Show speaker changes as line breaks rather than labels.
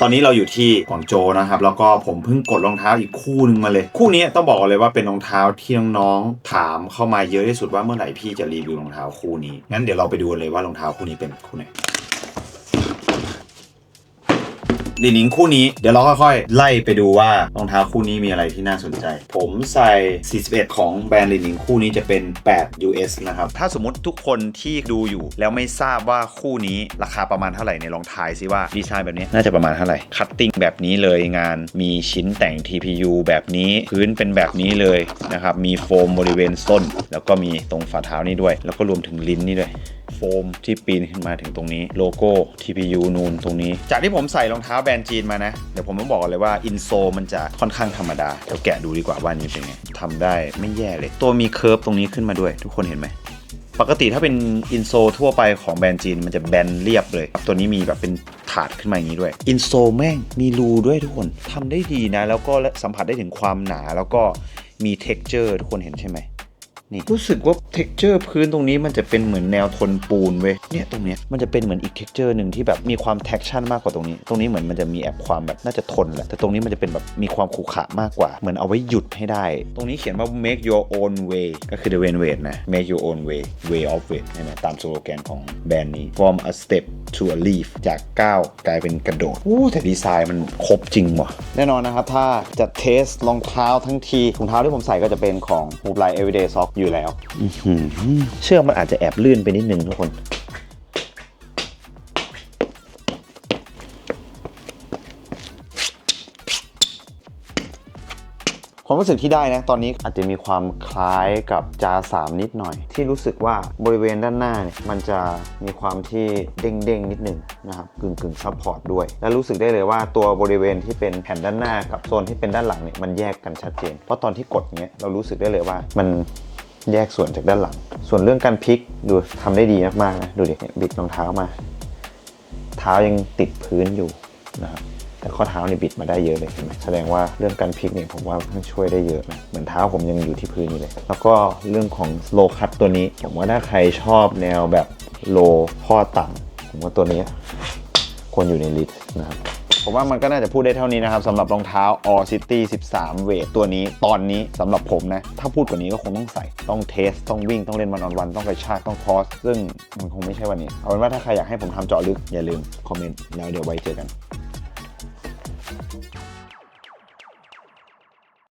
ตอนนี้เราอยู่ที่กวางโจนะครับ แล้วก็ผมเพิ่งกดรองเท้าอีกคู่หนึ่งมาเลย คู่นี้ต้องบอกเลยว่าเป็นรองเท้าที่น้องๆถามเข้ามาเยอะที่สุดว่าเมื่อไหร่พี่จะรีวิวรองเท้าคู่นี้งั้นเดี๋ยวเราไปดูเลยว่ารองเท้าคู่นี้เป็นคู่ไหน ดีนิงคู่นี้ เดี๋ยวเราค่อยๆ ไล่ไปดูว่ารองเท้าคู่นี้มีอะไรที่น่าสนใจ ผมใส่ 41 ของแบรนด์ลีนิงคู่นี้จะเป็น 8 US นะครับ ถ้าสมมติทุกคนที่ดูอยู่แล้วไม่ทราบว่าคู่นี้ราคาประมาณเท่าไหร่ในยลองทายซิว่าดีไซน์แบบนี้น่าจะประมาณเท่าไหร่คัตติ้งแบบนี้เลยงานมีชิ้นแต่ง TPU แบบนี้พื้นเป็นแบบนี้เลยนะครับมีโฟมบริเวณส้น แล้วก็มีตรงฝ่าเท้านี่ด้วย แล้วก็รวมถึงลิ้นนี่ด้วย โฟมที่ปีนขึ้นมาถึงตรงนี้โลโก้ TPU นูนตรงนี้ จากที่ผมใส่รองเท้าแบรนด์จีนมานะ เดี๋ยวผมต้องบอกเลยว่าอินโซมันจะค่อนข้างธรรมดาเดี๋ยวแกะดูดีกว่าว่านี้เป็นไงทำได้ไม่แย่เลย ตัวมีเคิร์ฟตรงนี้ขึ้นมาด้วย ทุกคนเห็นไหมปกติถ้าเป็นอินโซทั่วไปของแบรนด์จีนมันจะแบนเรียบเลย ตัวนี้มีแบบเป็นถาดขึ้นมาอย่างนี้ด้วย อินโซแม่งมีรูด้วยทุกคนทำได้ดีนะ แล้วก็สัมผัสได้ถึงความหนาแล้วก็มี t e x t อร์ทุกคนเห็นใช่ไหม นี่รู้สึกว่า t e x t อร์พื้นตรงนี้มันจะเป็นเหมือนแนวทนปูนเว้ยเนี่ยตรงเนี้ยมันจะเป็นเหมือนอีก t e x t อร์หนึ่งที่แบบมีความ traction มากกว่าตรงนี้ ตรงนี้เหมือนมันจะมีแอบความแบบน่าจะทนแหละแต่ตรงนี้มันจะเป็นแบบมีความขรุขระมากกว่า เหมือนเอาไว้หยุดให้ได้ ตรงนี้เขียนว่า make your own way ก็คือ the way weight นะ make your own way way of weight ใช่ไหมตามสโลแกนของแบรนด์นี้ form a step to a leaf จากก้าวกลายเป็นกระโดดอู้แต่ดีไซน์มันครบจริงว่ะ แน่นอนนะครับ ถ้าจะเทสรองเท้าทั้งทีรองเท้าที่ผมใส่ก็จะเป็นของ h o o p l i n Everyday Sock อยู่แล้ว เชื่อกมันอาจจะแอบลื่นไปนิดนึงทุกคน ความรู้สึกที่ได้นะตอนนี้อาจจะมีความคล้ายกับจาสามนิดหน่อย ที่รู้สึกว่าบริเวณด้านหน้าเนี่ยมันจะมีความที่เด้งๆนิดหนึ่งนะครับกึ่งกึ่งซับพอร์ตด้วย และรู้สึกได้เลยว่าตัวบริเวณที่เป็นแผ่นด้านหน้ากับโซนที่เป็นด้านหลังเนี่ยมันแยกกันชัดเจน เพราะตอนที่กดเนี้ยเรารู้สึกได้เลยว่ามันแยกส่วนจากด้านหลัง ส่วนเรื่องการพลิกดูทำได้ดีมากๆนะดูดิบิดรองเท้ามา เท้ายังติดพื้นอยู่นะครับ แต่ข้อเท้าเนี่ยบิดมาได้เยอะเลยเห็นไหมแสดงว่าเรื่องการพลิกเนี่ยผมว่ามันช่วยได้เยอะนะเหมือนเท้าผมยังอยู่ที่พื้นอยู่เลย แล้วก็เรื่องของโลคัตตัวนี้ ผมว่าถ้าใครชอบแนวแบบโลข้อต่ำผมว่าตัวนี้ควรอยู่ในลิสต์นะครับผมว่ามันก็น่าจะพูดได้เท่านี้นะครับสำหรับรองเท้า All City 13 เวทตัวนี้ตอนนี้สำหรับผมนะ ถ้าพูดกว่านี้ก็คงต้องใส่ต้องเทส ต้องวิ่งต้องเล่นวันออนวันต้องกระชากต้องคอส ซึ่งมันคงไม่ใช่วันนี้ เอาเป็นว่าถ้าใครอยากให้ผมทำเจาะลึกอย่าลืมคอมเมนต์แล้วเดี๋ยวไว้เจอกัน Thank you.